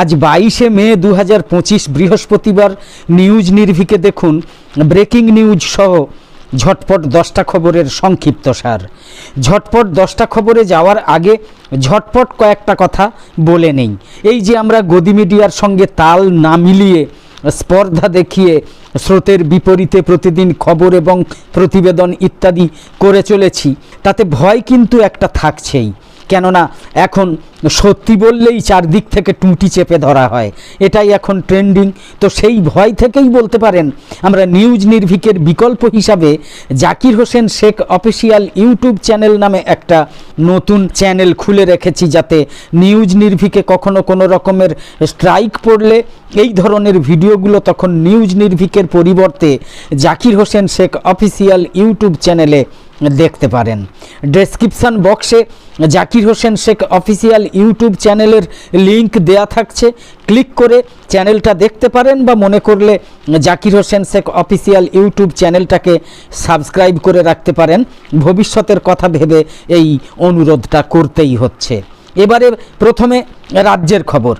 আজ বাইশে মে দু হাজার পঁচিশ বৃহস্পতিবার নিউজ নির্ভিকে দেখুন, ব্রেকিং নিউজ সহ ঝটপট দশটা খবরের সংক্ষিপ্ত সার। ঝটপট দশটা খবরে যাওয়ার আগে ঝটপট কয়েকটা কথা বলে নেই। এই যে আমরা গদি মিডিয়ার সঙ্গে তাল না মিলিয়ে স্পর্ধা দেখিয়ে স্রোতের বিপরীতে প্রতিদিন খবর এবং প্রতিবেদন ইত্যাদি করে চলেছি, তাতে ভয় কিন্তু একটা থাকছেই। কেননা এখন সত্যি বললেই চারদিক থেকে টুঁটি চেপে ধরা হয়। এটাই এখন ট্রেন্ডিং। তো সেই ভয় থেকেই বলতে পারেন, আমরা নিউজ নির্ভিকের বিকল্প হিসাবে Zakir Hossain Sheikh official YouTube channel নামে একটা নতুন চ্যানেল খুলে রেখেছি যাতে নিউজ নির্ভিকে কখনো কোনো রকমের স্ট্রাইক পড়লে এই ধরনের ভিডিওগুলো তখন নিউজ নির্ভিকের পরিবর্তে জাকির হোসেন শেখ অফিসিয়াল ইউটিউব চ্যানেলে দেখতে পারেন। ডেসক্রিপশান বক্সে জাকির হোসেন শেখ অফিসিয়াল ইউটিউব চ্যানেলের লিংক দেয়া থাকছে। ক্লিক করে চ্যানেলটা দেখতে পারেন বা মনে করলে জাকির হোসেন শেখ অফিসিয়াল ইউটিউব চ্যানেলটাকে সাবস্ক্রাইব করে রাখতে পারেন। ভবিষ্যতের কথা ভেবে এই অনুরোধটা করতেই হচ্ছে। এবারে প্রথমে রাজ্যের খবর।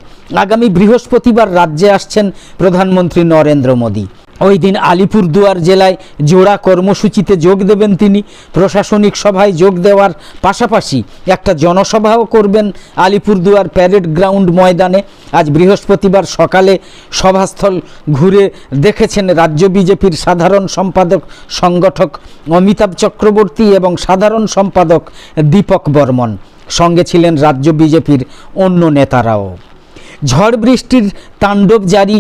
আগামী বৃহস্পতিবার রাজ্যে আসছেন প্রধানমন্ত্রী নরেন্দ্র মোদী। ওই দিন আলিপুরদুয়ার জেলায় জোড়া কর্মসূচিতে যোগ দেবেন তিনি। প্রশাসনিক সভায় যোগ দেওয়ার পাশাপাশি একটা জনসভাও করবেন আলিপুরদুয়ার প্যারেড গ্রাউন্ড ময়দানে। আজ বৃহস্পতিবার সকালে সভাস্থল ঘুরে দেখেছেন রাজ্য বিজেপির সাধারণ সম্পাদক, সংগঠক অমিতাভ চক্রবর্তী এবং সাধারণ সম্পাদক দীপক বর্মন। সঙ্গে ছিলেন রাজ্য বিজেপির অন্য নেতারাও। ঝড় বৃষ্টির তাণ্ডব জারি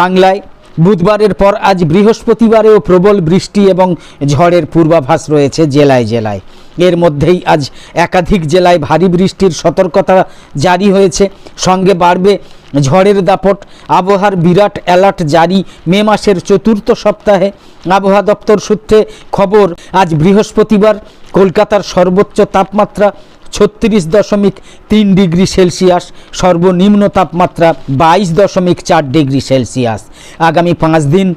বাংলায়। বুধবারের পর আজ বৃহস্পতিবারেও প্রবল বৃষ্টি এবং ঝড়ের পূর্বাভাস রয়েছে জেলায় জেলায়। এর মধ্যেই আজ একাধিক জেলায় ভারী বৃষ্টির সতর্কতা জারি হয়েছে। সঙ্গে বাড়বে ঝড়ের দাপট। আবহাওয়ার বিরাট অ্যালার্ট জারি মে মাসের চতুর্থ সপ্তাহে। আবহাওয়া দপ্তর সূত্রে খবর, আজ বৃহস্পতিবার কলকাতার সর্বোচ্চ তাপমাত্রা ছত্রিশ দশমিক তিন ডিগ্রি সেলসিয়াস, সর্বনিম্ন তাপমাত্রা বাইশ দশমিক চার ডিগ্রি সেলসিয়াস। আগামী পাঁচ দিন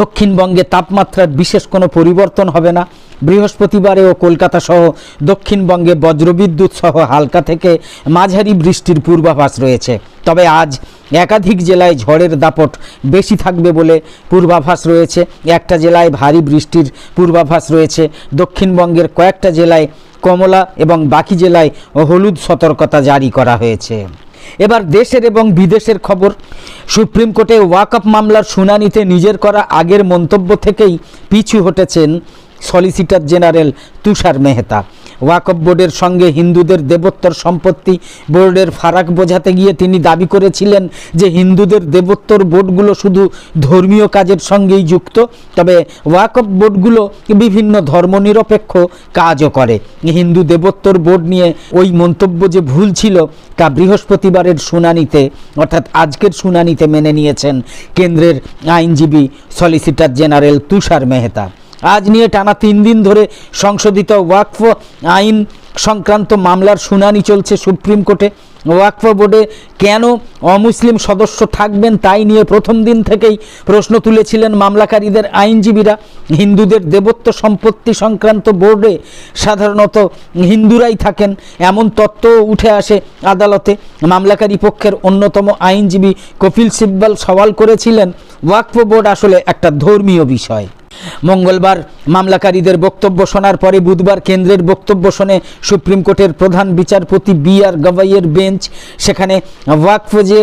দক্ষিণবঙ্গে তাপমাত্রার বিশেষ কোনো পরিবর্তন হবে না। বৃহস্পতিবারেও কলকাতা সহ দক্ষিণবঙ্গে বজ্রবিদ্যুৎ সহ হালকা থেকে মাঝারি বৃষ্টির পূর্বাভাস রয়েছে। তবে আজ একাধিক জেলায় ঝড়ের দাপট বেশি থাকবে বলে পূর্বাভাস রয়েছে। একটা জেলায় ভারী বৃষ্টির পূর্বাভাস রয়েছে। দক্ষিণবঙ্গের কয়েকটা জেলায় কমলা এবং বাকি জেলায় হলুদ সতর্কতা জারি করা হয়েছে। এবার দেশের এবং বিদেশের খবর। সুপ্রিম কোর্টে ওয়াকআপ মামলার শুনানিতে নিজের করা আগের মন্তব্য থেকেই পিছু হটেছেন সলিসিটর জেনারেল তুষার মেহতা। ওয়াকফ বোর্ডের সঙ্গে হিন্দুদের দেবোত্তর সম্পত্তি বোর্ডের ফারাক বোঝাতে গিয়ে তিনি দাবি করেছিলেন যে হিন্দুদের দেবোত্তর বোর্ডগুলো শুধু ধর্মীয় কাজের সঙ্গেই যুক্ত, তবে ওয়াকফ বোর্ডগুলো বিভিন্ন ধর্মনিরপেক্ষ কাজও করে। হিন্দু দেবোত্তর বোর্ড নিয়ে ওই মন্তব্য যে ভুল ছিল তা বৃহস্পতিবারের শুনানিতে, অর্থাৎ আজকের শুনানিতে মেনে নিয়েছেন কেন্দ্রের আইনজীবী সলিসিটর জেনারেল তুষার মেহতা। আজ নিয়ে টানা তিন দিন ধরে সংশোধিত ওয়াকফ আইন সংক্রান্ত মামলার শুনানি চলছে সুপ্রিম কোর্টে। ওয়াকফ বোর্ডে কেন অমুসলিম সদস্য থাকবেন তাই নিয়ে প্রথম দিন থেকেই প্রশ্ন তুলেছিলেন মামলাকারীদের আইনজীবীরা। হিন্দুদের দেবত্ব সম্পত্তি সংক্রান্ত বোর্ডে সাধারণত হিন্দুরাই থাকেন, এমন তত্ত্ব উঠে আসে আদালতে। মামলাকারী পক্ষের অন্যতম আইনজীবী কপিল সিব্বল সওয়াল করেছিলেন, ওয়াকফ বোর্ড আসলে একটা ধর্মীয় বিষয়। মঙ্গলবার মামলাকারীদের বক্তব্য শোনার পরে বুধবার কেন্দ্রের বক্তব্য শোনে সুপ্রিম কোর্টের প্রধান বিচারপতি বি আর গভাইয়ের বেঞ্চ। সেখানে ওয়াকফ যে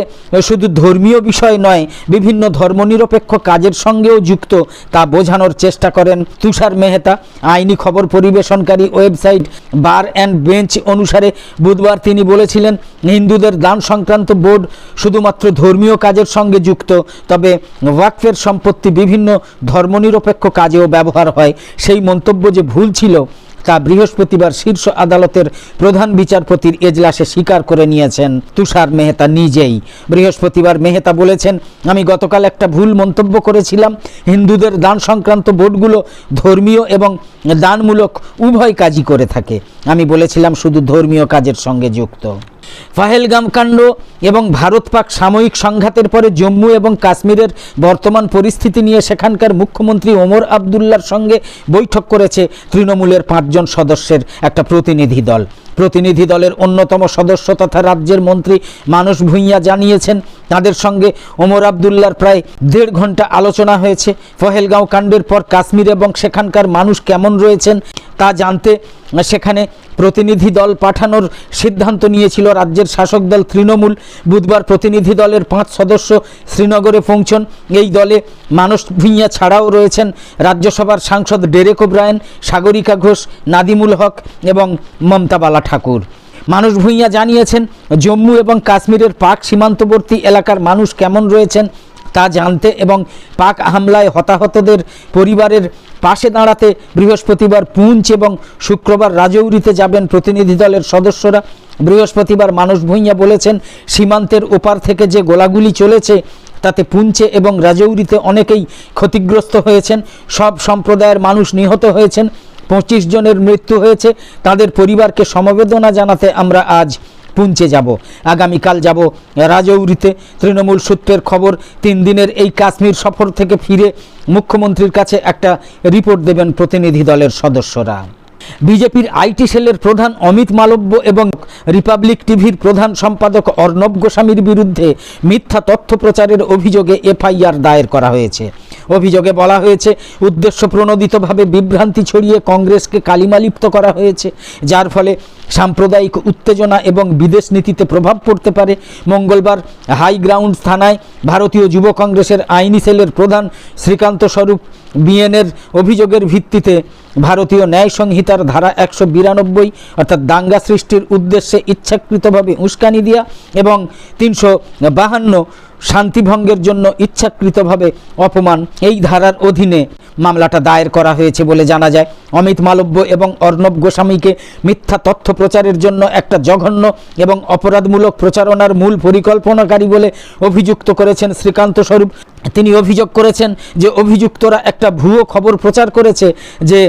শুধু ধর্মীয় বিষয় নয়, বিভিন্ন ধর্মনিরপেক্ষ কাজের সঙ্গেও যুক্ত, তা বোঝানোর চেষ্টা করেন তুষার মেহতা। আইনি খবর পরিবেশনকারী ওয়েবসাইট বার অ্যান্ড বেঞ্চ অনুসারে বুধবার তিনি বলেছিলেন, হিন্দুদের দান সংক্রান্ত বোর্ড শুধুমাত্র ধর্মীয় কাজের সঙ্গে যুক্ত, তবে ওয়াকফের সম্পত্তি বিভিন্ন ধর্মনিরপেক্ষ কাজেও ব্যবহার হয়। সেই মন্তব্য যে ভুল ছিল, তা বৃহস্পতিবার শীর্ষ আদালতের প্রধান বিচারপতির এজলাসে স্বীকার করে নিয়েছেন তুষার মেহতা নিজেই। বৃহস্পতিবার মেহতা বলেছেন, আমি গতকাল একটা ভুল মন্তব্য করেছিলাম। হিন্দুদের দান সংক্রান্ত বোর্ডগুলো ধর্মীয় এবং দানমূলক উভয় কাজই করে থাকে। আমি বলেছিলাম শুধু ধর্মীয় কাজের সঙ্গে যুক্ত। ফাহেলগাম কাণ্ড এবং ভারত পাক সাময়িক সংঘাতের পরে জম্মু এবং কাশ্মীরের বর্তমান পরিস্থিতি নিয়ে সেখানকার মুখ্যমন্ত্রী ওমর আবদুল্লার সঙ্গে বৈঠক করেছে তৃণমূলের পাঁচজন সদস্যের একটা প্রতিনিধি দল। প্রতিনিধি দলের অন্যতম সদস্য তথা রাজ্যের মন্ত্রী মানস ভূঁইয়া জানিয়েছেন, তাদের সঙ্গে ওমর আবদুল্লার প্রায় দেড় ঘণ্টা আলোচনা হয়েছে। ফহেলগাঁও কাণ্ডের পর কাশ্মীর এবং সেখানকার মানুষ কেমন রয়েছেন তা জানতে সেখানে প্রতিনিধি দল পাঠানোর সিদ্ধান্ত নিয়েছিল। রাজ্যের শাসক দল তৃণমূল বুধবার প্রতিনিধি দলের পাঁচ সদস্য শ্রীনগরে পৌঁছন। এই দলে মানস ভূঁইয়া ছাড়াও রয়েছেন রাজ্যসভার সাংসদ ডেরেক ওব্রায়ন, সাগরিকা ঘোষ, নাদিমুল হক এবং মমতাবালা ঠাকুর। মানুষ ভূঁইয়া জানিয়েছেন, জম্মু এবং কাশ্মীরের পাক সীমান্তবর্তী এলাকার মানুষ কেমন রয়েছেন তা জানতে এবং পাক হামলায় হতাহতদের পরিবারের পাশে দাঁড়াতে বৃহস্পতিবার পুঞ্চ এবং শুক্রবার রাজৌরিতে যাবেন প্রতিনিধি দলের সদস্যরা। বৃহস্পতিবার মানুষ ভূঁইয়া বলেছেন, সীমান্তের ওপার থেকে যে গোলাগুলি চলেছে, তাতে পুঞ্চে এবং রাজৌরিতে অনেকেই ক্ষতিগ্রস্ত হয়েছেন। সব সম্প্রদায়ের মানুষ নিহত হয়েছেন। পঁচিশ জনের মৃত্যু হয়েছে। তাদের পরিবারকে সমবেদনা জানাতে আমরা আজ পুঞ্চে যাব। আগামীকাল যাব রাজৌরিতে। তৃণমূল সূত্রের খবর, তিন দিনের এই কাশ্মীর সফর থেকে ফিরে মুখ্যমন্ত্রীর কাছে একটা রিপোর্ট দেবেন প্রতিনিধি দলের সদস্যরা। বিজেপির আইটি সেলের প্রধান অমিত মালব্য এবং রিপাবলিক টিভির প্রধান সম্পাদক অর্ণব গোস্বামীর বিরুদ্ধে মিথ্যা তথ্য প্রচারের অভিযোগে এফআইআর দায়ের করা হয়েছে। অভিযোগে বলা হয়েছে, উদ্দেশ্য প্রণোদিতভাবে বিভ্রান্তি ছড়িয়ে কংগ্রেসকে কালিমালিপ্ত করা হয়েছে, যার ফলে সাম্প্রদায়িক উত্তেজনা এবং বিদেশ নীতিতে প্রভাব পড়তে পারে। মঙ্গলবার হাই গ্রাউন্ড থানায় ভারতীয় যুব কংগ্রেসের আইনি সেলের প্রধান শ্রীকান্ত স্বরূপ বিএনের অভিযোগের ভিত্তিতে ভারতীয় ন্যায় সংহিতার ধারা একশো বিরানব্বই, অর্থাৎ দাঙ্গা সৃষ্টির উদ্দেশ্যে ইচ্ছাকৃতভাবে উস্কানি দেওয়া এবং তিনশো বাহান্ন শান্তিভঙ্গের জন্য ইচ্ছাকৃতভাবে অপমান, এই ধারার অধীনে মামলাটা দায়ের করা হয়েছে বলে জানা যায়। অমিত মালব্য এবং অর্ণব গোস্বামীকে মিথ্যা তথ্য প্রচারের জন্য একটা জঘন্য এবং অপরাধমূলক প্রচারণার মূল পরিকল্পনাকারী বলে অভিযুক্ত করেছেন শ্রীকান্ত স্বরূপ। তিনি অভিযোগ করেছেন যে অভিযুক্তরা একটা ভুয়ো খবর প্রচার করেছে যে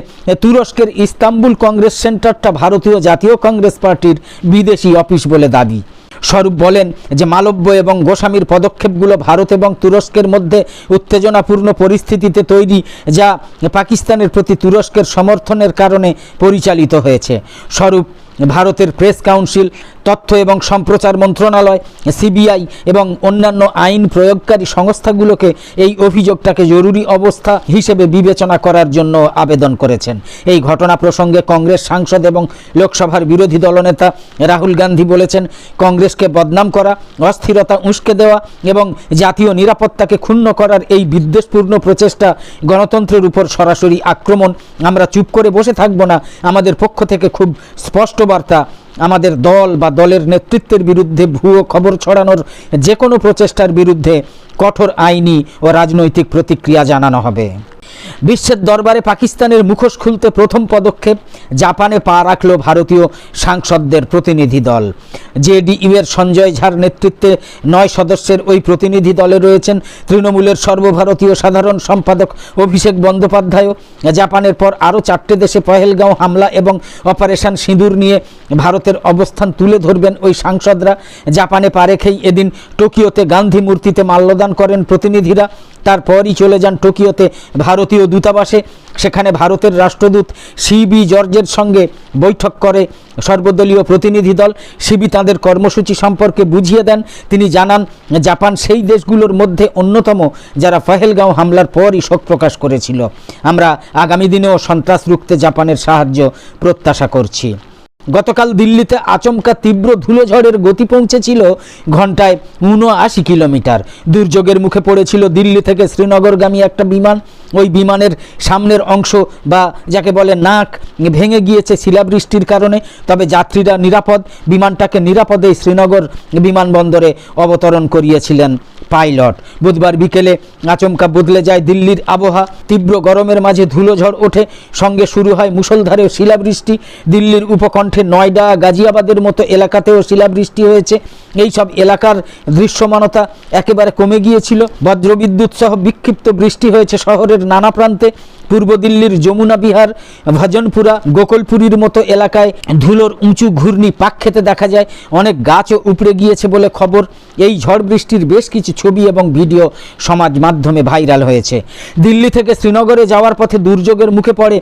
তুরস্কের ইস্তাম্বুল কংগ্রেস সেন্টারটা ভারতীয় জাতীয় কংগ্রেস পার্টির বিদেশি অফিস বলে দাবি। স্বরূপ বলেন যে মালব্য এবং গোস্বামীর পদক্ষেপগুলো ভারত এবং তুরস্কের মধ্যে উত্তেজনাপূর্ণ পরিস্থিতিতে তৈরি, যা পাকিস্তানের প্রতি তুরস্কের সমর্থনের কারণে পরিচালিত হয়েছে। স্বরূপ ভারতের প্রেস কাউন্সিল, তথ্য এবং সম্প্রচার মন্ত্রণালয়, সিবিআই এবং অন্যান্য আইন প্রয়োগকারী সংস্থাগুলোকে এই অভিযোগটাকে জরুরি অবস্থা হিসেবে বিবেচনা করার জন্য আবেদন করেছেন। এই ঘটনা প্রসঙ্গে কংগ্রেস সাংসদ এবং লোকসভার বিরোধী দলনেতা রাহুল গান্ধী বলেছেন, কংগ্রেসকে বদনাম করা, অস্থিরতা উস্কে দেওয়া এবং জাতীয় নিরাপত্তাকে ক্ষুণ্ণ করার এই বিদ্বেষপূর্ণ প্রচেষ্টা গণতন্ত্রের উপর সরাসরি আক্রমণ, আমরা চুপ করে বসে থাকব না, আমাদের পক্ষ থেকে খুব স্পষ্ট বার্তা আমাদের দল বা দলের নেতৃত্বের বিরুদ্ধে ভুয়ো খবর ছড়ানোর যে কোনো প্রচেষ্টার বিরুদ্ধে কঠোর আইনি ও রাজনৈতিক প্রতিক্রিয়া জানানো হবে। বিশ্বের দরবারে পাকিস্তানের মুখোশ খুলতে প্রথম পদক্ষেপ জাপানে পা রাখল ভারতীয় সাংসদদের প্রতিনিধি দল। জেডিইউ এর সঞ্জয় ঝার নেতৃত্বে নয় সদস্যের ওই প্রতিনিধি দলে রয়েছেন তৃণমূলের সর্বভারতীয় সাধারণ সম্পাদক অভিষেক বন্দ্যোপাধ্যায়ও। জাপানের পর আরও চারটে দেশে পহেলগাঁও হামলা এবং অপারেশন সিঁদুর নিয়ে ভারতের অবস্থান তুলে ধরবেন ওই সাংসদরা। জাপানে পা রেখেই এদিন টোকিওতে গান্ধী মূর্তিতে মাল্যদান করেন প্রতিনিধিরা। তারপরই চলে যান টোকিওতে ভারতীয় দূতাবাসে। সেখানে ভারতের রাষ্ট্রদূত সিবি জর্জের সঙ্গে বৈঠক করে সর্বদলীয় প্রতিনিধি দল। সিবি তাঁদের কর্মসূচি সম্পর্কে বুঝিয়ে দেন। তিনি জানান, জাপান সেই দেশগুলোর মধ্যে অন্যতম যারা ফহেলগাঁও হামলার পরই শোক প্রকাশ করেছিল। আমরা আগামী দিনেও সন্ত্রাস রুখতে জাপানের সাহায্য প্রত্যাশা করছি। গতকাল দিল্লিতে আচমকা তীব্র ধুলোঝড়ের গতি পৌঁছেছিল ঘন্টায় উনআশি কিলোমিটার। দুর্যোগের মুখে পড়েছিল দিল্লি থেকে শ্রীনগরগামী একটা বিমান। ওই বিমানের সামনের অংশ বা যাকে বলে নাক ভেঙে গিয়েছে শিলাবৃষ্টির কারণে। তবে যাত্রীরা নিরাপদ। বিমানটাকে নিরাপদে শ্রীনগর বিমানবন্দরে অবতরণ করিয়েছিলেন। পাইলট। বুধবার বিকেলে আচমকা বদলে যায় দিল্লির আবহাওয়া। তীব্র গরমের মাঝে ধুলোঝড় ওঠে। সঙ্গে শুরু হয় মুষলধারে শিলাবৃষ্টি। দিল্লির উপকণ্ঠে নয়ডা, গাজিয়াবাদের মতো এলাকাতেও শিলাবৃষ্টি হয়েছে। এই সব এলাকার দৃশ্যমানতা একেবারে কমে গিয়েছিল। বজ্রবিদ্যুৎ সহ বিক্ষিপ্ত বৃষ্টি হয়েছে শহরের নানা প্রান্তে। পূর্ব দিল্লির যমুনা বিহার, ভজনপুরা, গোকুলপুরীর মতো এলাকায় ধুলোর উঁচু ঘূর্ণি পাক খেতে দেখা যায়। অনেক গাছও উপড়ে গিয়েছে বলে খবর। এই ঝড় বৃষ্টির বেশ কিছু ছবি এবং ভিডিও সমাজ মাধ্যমে ভাইরাল হয়েছে। দিল্লি থেকে শ্রীনগরে যাওয়ার পথে দুর্যোগের মুখে পড়ে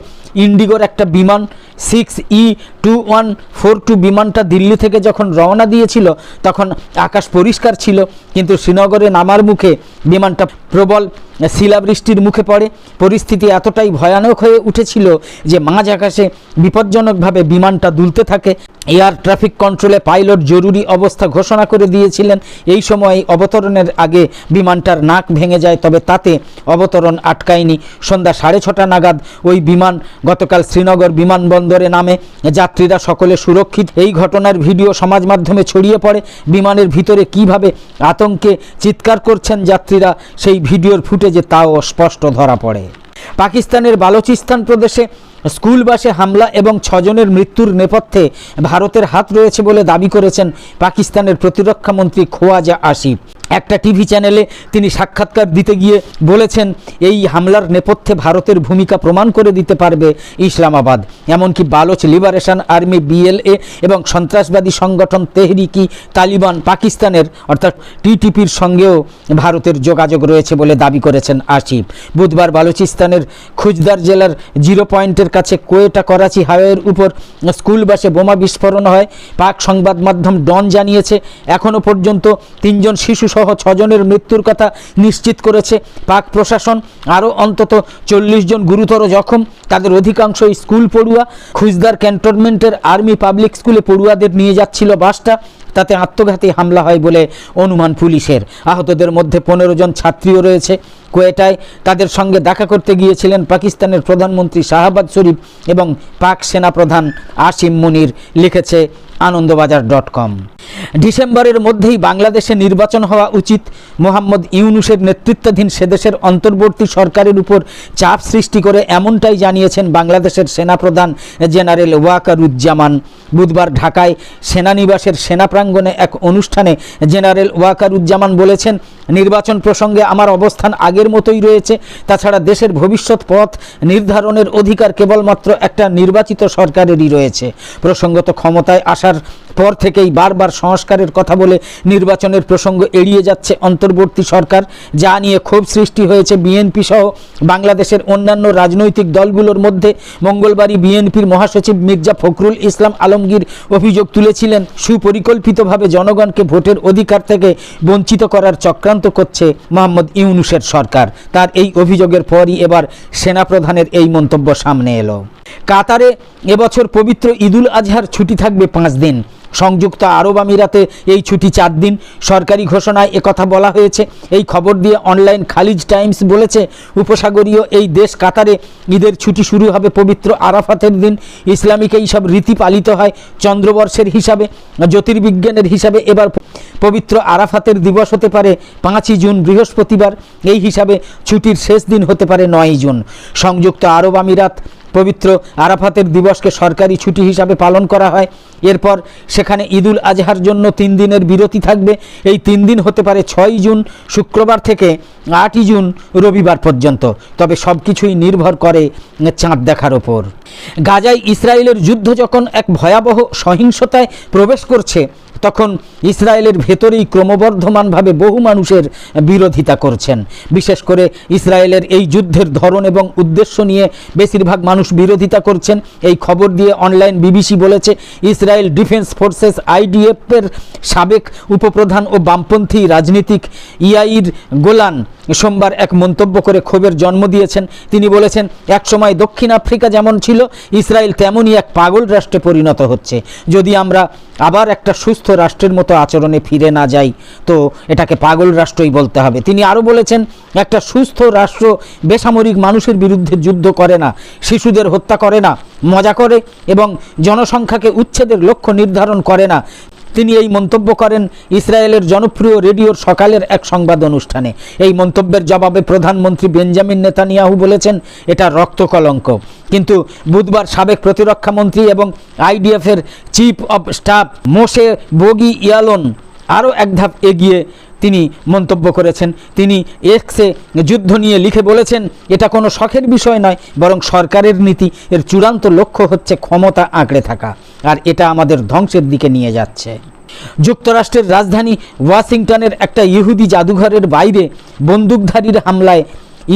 ইন্ডিগোর একটা বিমান six E two one four two বিমানটা Delhi থেকে যখন রওনা দিয়েছিল, তখন আকাশ পরিষ্কার ছিল, কিন্তু শ্রীনগরে নামার মুখে বিমানটা প্রবল শিলাবৃষ্টির মুখে পড়ে। পরিস্থিতি এতটাই ভয়ানক হয়ে উঠেছিল যে মাঝ আকাশে বিপজ্জনকভাবে বিমানটা দুলতে থাকে। এয়ার ট্রাফিক কন্ট্রোলে পাইলট জরুরি অবস্থা ঘোষণা করে দিয়েছিলেন। এই সময় অবতরণের আগে বিমানটার নাক ভেঙে যায়, তবে তাতে অবতরণ আটকায়নি। সন্ধ্যা সাড়ে ছটা নাগাদ ওই বিমান গতকাল শ্রীনগর বিমানবন্দরে নামে। যাত্রীরা সকলে সুরক্ষিত। এই ঘটনার ভিডিও সমাজ মাধ্যমে ছড়িয়ে পড়ে। বিমানের ভিতরে কীভাবে আতঙ্কে চিৎকার করছেন যাত্রীরা, সেই ভিডিওর ফুটেজে তাও স্পষ্ট ধরা পড়ে। পাকিস্তানের বালোচিস্তান প্রদেশে স্কুল বাসে হামলা এবং ছজনের মৃত্যুর নেপথ্যে ভারতের হাত রয়েছে বলে দাবি করেছেন পাকিস্তানের প্রতিরক্ষা মন্ত্রী খোয়াজা আসিফ। একটা টিভি চ্যানেলে তিনি সাক্ষাৎকার দিতে গিয়ে বলেছেন, এই হামলার নেপথ্যে ভারতের ভূমিকা প্রমাণ করে দিতে পারবে ইসলামাবাদ। এমনকি বালোচ লিবারেশন আর্মি বিএলএ এবং সন্ত্রাসবাদী সংগঠন তেহরিকি তালিবান পাকিস্তানের, অর্থাৎ টিটিপির সঙ্গেও ভারতের যোগাযোগ রয়েছে বলে দাবি করেছেন আসিফ। বুধবার বালুচিস্তানের খুজদার জেলার জিরো পয়েন্টের কাছে কোয়েটা করাচি হাইওয়ের উপর স্কুল বাসে বোমা বিস্ফোরণ হয়। পাক সংবাদ মাধ্যম ডন জানিয়েছে এখনও পর্যন্ত তিনজন শিশুসহ ছজনের মৃত্যুর কথা নিশ্চিত করেছে পাক প্রশাসন। আরও অন্তত চল্লিশ জন গুরুতর জখম। তাদের অধিকাংশ স্কুল পড়ুয়া। খুজদার ক্যান্টনমেন্টের আর্মি পাবলিক স্কুলে পড়ুয়াদের নিয়ে যাচ্ছিল বাসটা। তাতে আত্মঘাতী হামলা হয় বলে অনুমান পুলিশের। আহতদের মধ্যে পনেরো জন ছাত্রীও রয়েছে। কোয়েটায় তাদের সঙ্গে দেখা করতে গিয়েছিলেন পাকিস্তানের প্রধানমন্ত্রী শাহবাজ শরীফ এবং পাক সেনাপ্রধান আসিম মুনির, লিখেছে আনন্দবাজার ডট কম। ডিসেম্বরের মধ্যেই বাংলাদেশে নির্বাচন হওয়া উচিত। মোহাম্মদ ইউনুসের নেতৃত্বাধীন সেদেশের অন্তর্বর্তী সরকারের উপর চাপ সৃষ্টি করে এমনটাই জানিয়েছেন বাংলাদেশের সেনাপ্রধান জেনারেল ওয়াকারুজ্জামান। বুধবার ঢাকায় সেনানিবাসের সেনা প্রাঙ্গণে এক অনুষ্ঠানে জেনারেল ওয়াকারুজ্জামান বলেছেন, নির্বাচন প্রসঙ্গে আমার অবস্থান আগের মতোই রয়েছে। তাছাড়া দেশের ভবিষ্যৎ পথ নির্ধারণের অধিকার কেবলমাত্র একটা নির্বাচিত সরকারেরই রয়েছে। প্রসঙ্গত ক্ষমতায় আসার পর থেকেই বারবার সংস্কারের কথা বলে নির্বাচনের প্রসঙ্গ এড়িয়ে যাচ্ছে অন্তর্বর্তী সরকার, যা নিয়ে ক্ষোভ সৃষ্টি হয়েছে বিএনপি সহ বাংলাদেশের অন্যান্য রাজনৈতিক দলগুলোর মধ্যে। মঙ্গলবারই বিএনপির মহাসচিব মির্জা ফখরুল ইসলাম আলমগীর অভিযোগ তুলেছিলেন, সুপরিকল্পিতভাবে জনগণকে ভোটের অধিকার থেকে বঞ্চিত করার চক্রান্ত করছে মোহাম্মদ ইউনুসের সরকার। তার এই অভিযোগের পরই এবার সেনাপ্রধানের এই মন্তব্য সামনে এলো। কাতারে এবছর পবিত্র ঈদুল আজহার ছুটি থাকবে পাঁচ দিন। সংযুক্ত আরব আমিরাতে এই ছুটি চার দিন। সরকারি ঘোষণায় একথা বলা হয়েছে। এই খবর দিয়ে অনলাইন খালিজ টাইমস বলেছে, উপসাগরীয় এই দেশ কাতারে ঈদের ছুটি শুরু হবে পবিত্র আরাফাতের দিন। ইসলামিক এই সব রীতি পালিত হয় চন্দ্রবর্ষের হিসাবে, জ্যোতির্বিজ্ঞানের হিসাবে। এবার পবিত্র আরাফাতের দিবস হতে পারে পাঁচই জুন, বৃহস্পতিবার। এই হিসাবে ছুটির শেষ দিন হতে পারে নয়ই জুন। সংযুক্ত আরব আমিরাত পবিত্র আরাফাতের দিবসকে সরকারি ছুটি হিসাবে পালন করা হয়। এরপর সেখানে ঈদুল আজহার জন্য তিন দিনের বিরতি থাকবে। এই তিন দিন হতে পারে ছয়ই জুন, শুক্রবার থেকে আটই জুন রবিবার পর্যন্ত। তবে সব কিছুই নির্ভর করে চাঁদ দেখার ওপর। গাজায় ইসরায়েলের যুদ্ধ যখন এক ভয়াবহ সহিংসতায় প্রবেশ করছে তখন ইসরায়েলের ভেতরেই ক্রমবর্ধমানভাবে বহু মানুষের বিরোধিতা করছেন। বিশেষ করে ইসরায়েলের এই যুদ্ধের ধরন এবং উদ্দেশ্য নিয়ে বেশিরভাগ মানুষ বিরোধিতা করছেন। এই খবর দিয়ে অনলাইন বিবিসি বলেছে, ইসরায়েল ডিফেন্স ফোর্সেস আইডিএফের সাবেক উপপ্রধান ও বামপন্থী রাজনীতিক ইয়াইর গোলান সোমবার এক মন্তব্য করে ক্ষোভের জন্ম দিয়েছেন। তিনি বলেছেন, একসময় দক্ষিণ আফ্রিকা যেমন ছিল, ইসরায়েল তেমনই এক পাগল রাষ্ট্রে পরিণত হচ্ছে। যদি আমরা আবার একটা সুস্থ রাষ্ট্রের মতো আচরণে ফিরে না যাই। তো এটাকে পাগল রাষ্ট্রই বলতে হবে। তিনি আরও বলেছেন, একটা সুস্থ রাষ্ট্র বেসামরিক মানুষের বিরুদ্ধে যুদ্ধ করে না, শিশুদের হত্যা করে না, মজা করে এবং জনসংখ্যাকে উচ্ছেদের লক্ষ্য নির্ধারণ করে না। তিনি এই মন্তব্য করেন ইসরায়েলের জনপ্রিয় রেডিওর সকালের এক সংবাদ অনুষ্ঠানে। এই মন্তব্যের জবাবে প্রধানমন্ত্রী বেঞ্জামিন নেতানিয়াহু বলেছেন, এটা রক্ত কলঙ্ক। কিন্তু বুধবার সাবেক প্রতিরক্ষা মন্ত্রী এবং আইডিএফের chief of staff Moshe Bogie Ya'alon আরও এক ধাপ এগিয়ে তিনি মন্তব্য করেছেন। তিনি এক্সে যুদ্ধ নিয়ে লিখে বলেছেন, এটা কোনো শখের বিষয় নয়, বরং সরকারের নীতি। এর চূড়ান্ত লক্ষ্য হচ্ছে ক্ষমতা আঁকড়ে থাকা। আর এটা আমাদের ধ্বংসের দিকে নিয়ে যাচ্ছে। যুক্তরাষ্ট্রের রাজধানী ওয়াশিংটনের একটা ইহুদি জাদুঘরের বাইরে বন্দুকধারীর হামলায়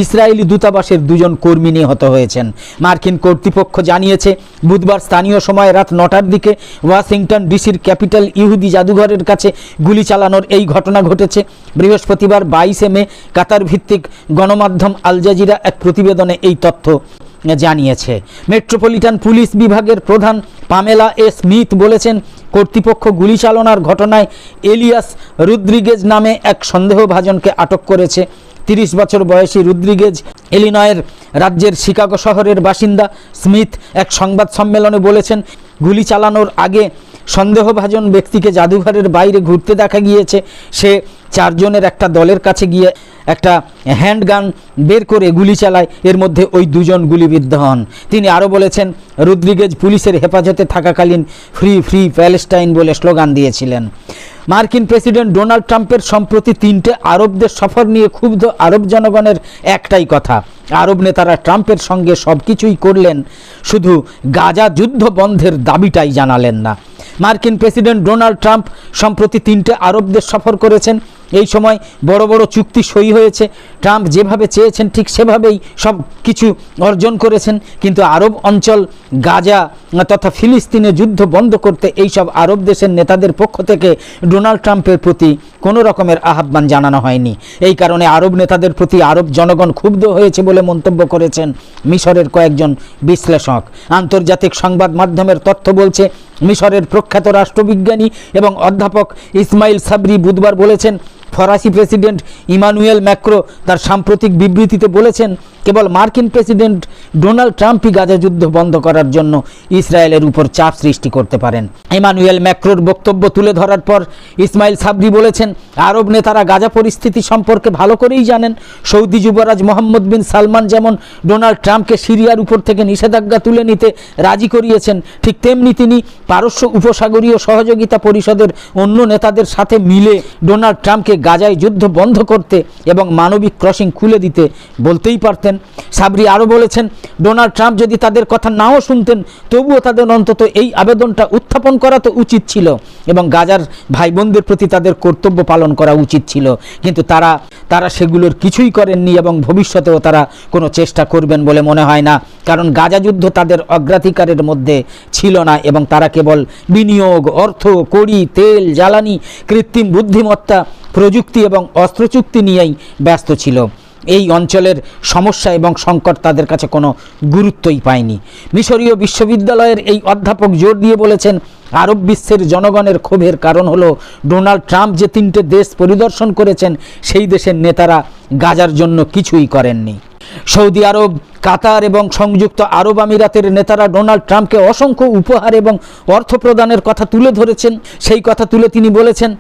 ইসরায়েলি দূতাবাসের দুজন কর্মী নিহত হয়েছেন। মার্কিন কর্তৃপক্ষ জানিয়েছে, বুধবার স্থানীয় সময় রাত নটার দিকে ওয়াশিংটন ডিসির ক্যাপিটাল ইহুদি জাদুঘরের কাছে গুলি চালানোর এই ঘটনা ঘটেছে। বৃহস্পতিবার বাইশে মে কাতার ভিত্তিক গণমাধ্যম আল জাজিরা এক প্রতিবেদনে এই তথ্য জানিয়েছে। মেট্রোপলিটন পুলিশ বিভাগের প্রধান পামেলা এ স্মিথ বলেছেন, কর্তৃপক্ষ গুলি চালনার ঘটনায় এলিয়াস রুদ্রিগেজ নামে এক সন্দেহভাজনকে আটক করেছে। তিরিশ বছর বয়সী রুদ্রিগেজ এলিনয়ের রাজ্যের শিকাগো শহরের বাসিন্দা স্মিথ এক সংবাদ সম্মেলনে বলেছেন, গুলি চালানোর আগে সন্দেহভাজন ব্যক্তিকে জাদুঘরের বাইরে ঘুরতে দেখা গিয়েছে। সে চারজনের একটা দলের কাছে গিয়ে একটা হ্যান্ডগান বের করে গুলি চালায়। এর মধ্যে ওই দুজন গুলিবিদ্ধ হন। তিনি আরও বলেছেন, রুদ্রিগেজ পুলিশের হেফাজতে থাকাকালীন ফ্রি ফ্রি প্যালেস্টাইন বলে স্লোগান দিয়েছিলেন। মার্কিন প্রেসিডেন্ট ডোনাল্ড ট্রাম্পের সম্প্রতি তিনটে আরব দেশ সফর নিয়ে ক্ষুব্ধ আরব জনগণের একটাই কথা। আরব নেতারা ট্রাম্পের সঙ্গে সব কিছুই করলেন। শুধু গাজা যুদ্ধ বন্ধের দাবিটাই জানালেন না। মার্কিন প্রেসিডেন্ট ডোনাল্ড ট্রাম্প সম্প্রতি তিনটে আরব দেশ সফর করেছেন। এই সময় বড় বড় চুক্তি সই হয়েছে। ট্রাম্প যেভাবে চেয়েছেন, ঠিক সেভাবেই সব কিছু অর্জন করেছেন। কিন্তু আরব অঞ্চল, গাজা তথা ফিলিস্তিনে যুদ্ধ বন্ধ করতে এই সব আরব দেশের নেতাদের পক্ষ থেকে ডোনাল্ড ট্রাম্পের প্রতি কোনো রকমের আহ্বান জানানো হয়নি। এই কারণে আরব নেতাদের প্রতি আরব জনগণ ক্ষুব্ধ হয়েছে বলে মন্তব্য করেছেন মিশরের কয়েকজন বিশ্লেষক। আন্তর্জাতিক সংবাদ মাধ্যমের তথ্য বলছে, মিশরের প্রখ্যাত রাষ্ট্রবিজ্ঞানী এবং অধ্যাপক ইসমাইল সাবরি বুধবার বলেছেন ফরাসি প্রেসিডেন্ট ইমানুয়েল ম্যাক্রো তার সাম্প্রতিক বিবৃতিতে বলেছেন, কেবল মার্কিন প্রেসিডেন্ট ডোনাল্ড ট্রাম্পই গাজা যুদ্ধ বন্ধ করার জন্য ইসরায়েলের উপর চাপ সৃষ্টি করতে পারেন। ইমানুয়েল ম্যাক্রোর বক্তব্য তুলে ধরার পর ইসমাইল সাবরি বলেছেন, আরব নেতারা গাজা পরিস্থিতি সম্পর্কে ভালো করেই জানেন। সৌদি যুবরাজ মোহাম্মদ বিন সালমান যেমন ডোনাল্ড ট্রাম্পকে সিরিয়ার উপর থেকে নিষেধাজ্ঞা তুলে নিতে রাজি করিয়েছেন, ঠিক তেমনি তিনি পারস্য উপসাগরীয় সহযোগিতা পরিষদের অন্য নেতাদের সাথে মিলে ডোনাল্ড ট্রাম্পকে গাজায় যুদ্ধ বন্ধ করতে এবং মানবিক ক্রসিং খুলে দিতে বলতেই পারতেন। সাবরি আরও বলেছেন, ডোনাল্ড ট্রাম্প যদি তাদের কথা নাও শুনতেন, তবুও তাদের অন্তত এই আবেদনটা উত্থাপন করা তো উচিত ছিল এবং গাজার ভাই বোনদের প্রতি তাদের কর্তব্য পালন করা উচিত ছিল। কিন্তু তারা তারা সেগুলোর কিছুই করেননি এবং ভবিষ্যতেও তারা কোনো চেষ্টা করবেন বলে মনে হয় না। কারণ গাজা যুদ্ধ তাদের অগ্রাধিকারের মধ্যে ছিল না এবং তারা কেবল বিনিয়োগ, অর্থ, কড়ি, তেল, জ্বালানি, কৃত্রিম বুদ্ধিমত্তা প্রযুক্তি এবং অস্ত্র চুক্তি নিয়েই ব্যস্ত ছিল। এই অঞ্চলের সমস্যা এবং সংকট তাদের কাছে কোনো গুরুত্বই পায়নি। মিশরীয় বিশ্ববিদ্যালয়ের এই অধ্যাপক জোর দিয়ে বলেছেন, আরব বিশ্বের জনগণের ক্ষোভের কারণ হলো ডোনাল্ড ট্রাম্প যে তিনটে দেশ পরিদর্শন করেছেন, সেই দেশের নেতারা গাজার জন্য কিছুই করেননি। সৌদি আরব, কাতার এবং সংযুক্ত আরব আমিরাতের নেতারা ডোনাল্ড ট্রাম্পকে অসংখ্য উপহার এবং অর্থ প্রদানের কথা তুলে ধরেছেন। সেই কথা তুলে তিনি বলেছেন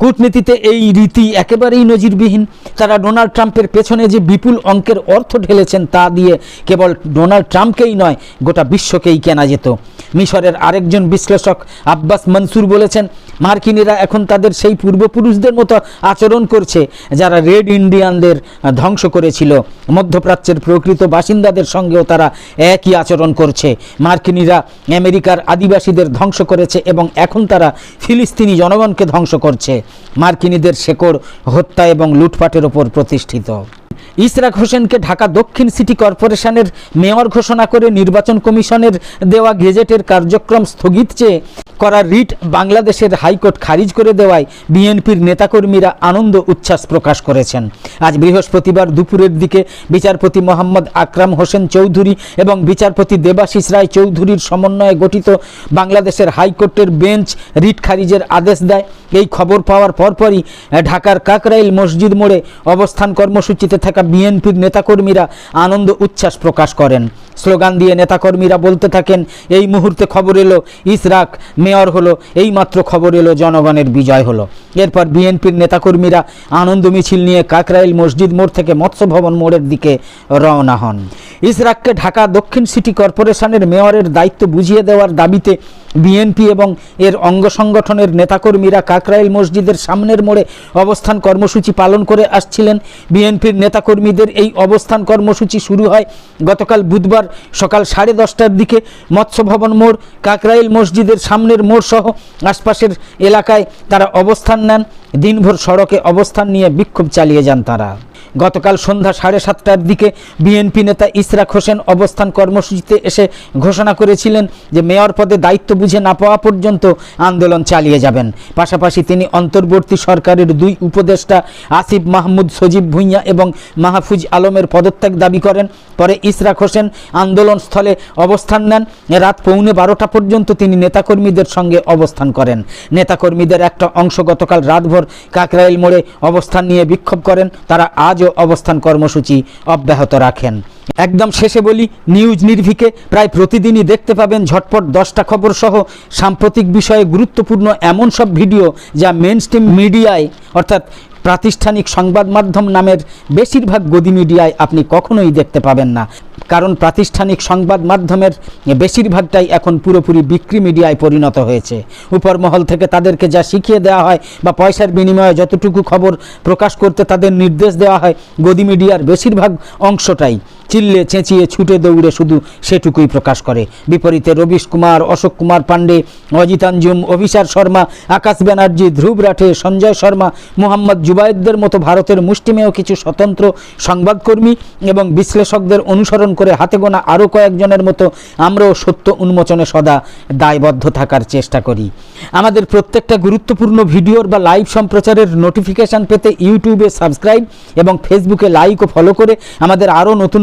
কূটনীতিতে এই রীতি একেবারেই নজিরবিহীন। তারা ডোনাল্ড ট্রাম্পের পেছনে যে বিপুল অঙ্কের অর্থ ঢেলেছেন তা দিয়ে কেবল ডোনাল্ড ট্রাম্পকেই নয়, গোটা বিশ্বকেই কেনা যেত। মিশরের আরেকজন বিশ্লেষক আব্বাস মনসুর বলেছেন, মার্কিনিরা এখন তাদের সেই পূর্বপুরুষদের মতো আচরণ করছে, যারা রেড ইন্ডিয়ানদের ধ্বংস করেছিল। মধ্যপ্রাচ্যের প্রকৃত বাসিন্দাদের সঙ্গেও তারা একই আচরণ করছে। মার্কিনিরা আমেরিকার আদিবাসীদের ধ্বংস করেছে এবং এখন তারা ফিলিস্তিনি জনগণকে ধ্বংস করছে। মার্কিনীদের শেকড় হত্যা এবং লুটপাটের ওপর প্রতিষ্ঠিত। ইসরাক হোসেনকে ঢাকা দক্ষিণ সিটি কর্পোরেশনের মেয়র ঘোষণা করে নির্বাচন কমিশনের দেওয়া গেজেটের কার্যক্রম স্থগিত চেয়ে করা রিট বাংলাদেশের হাইকোর্ট খারিজ করে দেওয়ায় বিএনপির নেতাকর্মীরা আনন্দ উচ্ছ্বাস প্রকাশ করেছেন। আজ বৃহস্পতিবার দুপুরের দিকে বিচারপতি মোহাম্মদ আকরাম হোসেন চৌধুরী এবং বিচারপতি দেবাশিস রায় চৌধুরীর সমন্বয়ে গঠিত বাংলাদেশের হাইকোর্টের বেঞ্চ রিট খারিজের আদেশ দেয়। এই খবর পাওয়ার পরপরই ঢাকার কাকরাইল মসজিদ মোড়ে অবস্থান কর্মসূচিতে থাকা বিএনপির নেতাকর্মীরা আনন্দ উচ্ছ্বাস প্রকাশ করেন। স্লোগান দিয়ে নেতাকর্মীরা বলতে থাকেন, এই মুহূর্তে খবর এলো, ইসরাক মেয়র হলো এই মাত্র খবর এলো, জনগণের বিজয় হলো। এরপর বিএনপির নেতাকর্মীরা আনন্দ মিছিল নিয়ে কাকরাইল মসজিদ মোড় থেকে মৎস্য ভবন মোড়ের দিকে রওনা হন। ইসরাককে ঢাকা দক্ষিণ সিটি কর্পোরেশনের মেয়রের দায়িত্ব বুঝিয়ে দেওয়ার দাবিতে বিএনপি এবং এর অঙ্গ সংগঠনের নেতাকর্মীরা কাকরাইল মসজিদের সামনের মোড়ে অবস্থান কর্মসূচি পালন করে আসছিলেন। বিএনপির নেতা নেতাকর্মীদের এই অবস্থান কর্মসূচি শুরু হয় গতকাল বুধবার সকাল সাড়ে দশটার দিকে। মৎস্য ভবন মোড়, কাকরাইল মসজিদের সামনের মোড় সহ আশপাশের এলাকায় তারা অবস্থান নেন। দিনভর সড়কে অবস্থান নিয়ে বিক্ষোভ চালিয়ে যান তারা। গতকাল সন্ধ্যা সাড়ে সাতটার দিকে বিএনপি নেতা ইসরাক হোসেন অবস্থান কর্মসূচিতে এসে ঘোষণা করেছিলেন যে মেয়র পদে দায়িত্ব বুঝে না পাওয়া পর্যন্ত আন্দোলন চালিয়ে যাবেন। পাশাপাশি তিনি অন্তর্বর্তী সরকারের দুই উপদেষ্টা আসিফ মাহমুদ, সজীব ভুঁইয়া এবং মাহফুজ আলমের পদত্যাগ দাবি করেন। পরে ইসরাক হোসেন আন্দোলন স্থলে অবস্থান নেন। রাত পৌনে বারোটা পর্যন্ত তিনি নেতাকর্মীদের সঙ্গে অবস্থান করেন। নেতাকর্মীদের একটা অংশ গতকাল রাতভর কাকরাইল মোড়ে অবস্থান নিয়ে বিক্ষোভ করেন। তারা আজও অবস্থান কর্মসূচি অব্যাহত রাখেন। একদম শেষে বলি, নিউজ নির্ভিকে প্রায় প্রতিদিনই দেখতে পাবেন ঝটপট দশটা খবর সহ সাম্প্রতিক বিষয়ে গুরুত্বপূর্ণ এমন সব ভিডিও যা মেন স্ট্রিম মিডিয়ায় অর্থাৎ প্রাতিষ্ঠানিক সংবাদ মাধ্যম নামের বেশিরভাগ গদি মিডিয়ায় আপনি কখনোই দেখতে পাবেন না। কারণ প্রাতিষ্ঠানিক সংবাদ মাধ্যমের বেশিরভাগটাই এখন পুরোপুরি বিক্রি মিডিয়ায় পরিণত হয়েছে। উপরমহল থেকে তাদেরকে যা শিখিয়ে দেওয়া হয় বা পয়সার বিনিময়ে যতটুকু খবর প্রকাশ করতে তাদের নির্দেশ দেওয়া হয়, গদি মিডিয়ার বেশিরভাগ অংশটাই। চিল্লে চেঁচিয়ে ছুটে দৌড়ে শুধু সেটুকুই প্রকাশ করে। বিপরীতে রবিশ কুমার, অশোক কুমার পাণ্ডে অজিতাঞ্জুম অভিসার শর্মা, আকাশ ব্যানার্জি, ধ্রুব রাঠে, সঞ্জয় শর্মা, মোহাম্মদ জুবায়েদদের মতো ভারতের মুষ্টিমেয় কিছু স্বতন্ত্র সংবাদকর্মী এবং বিশ্লেষকদের অনুসরণ করে হাতে গোনা আরও কয়েকজনের মতো আমরাও সত্য উন্মোচনে সদা দায়বদ্ধ থাকার চেষ্টা করি। আমাদের প্রত্যেকটা গুরুত্বপূর্ণ ভিডিওর বা লাইভ সম্প্রচারের নোটিফিকেশান পেতে ইউটিউবে সাবস্ক্রাইব এবং ফেসবুকে লাইক ও ফলো করে আমাদের আরও নতুন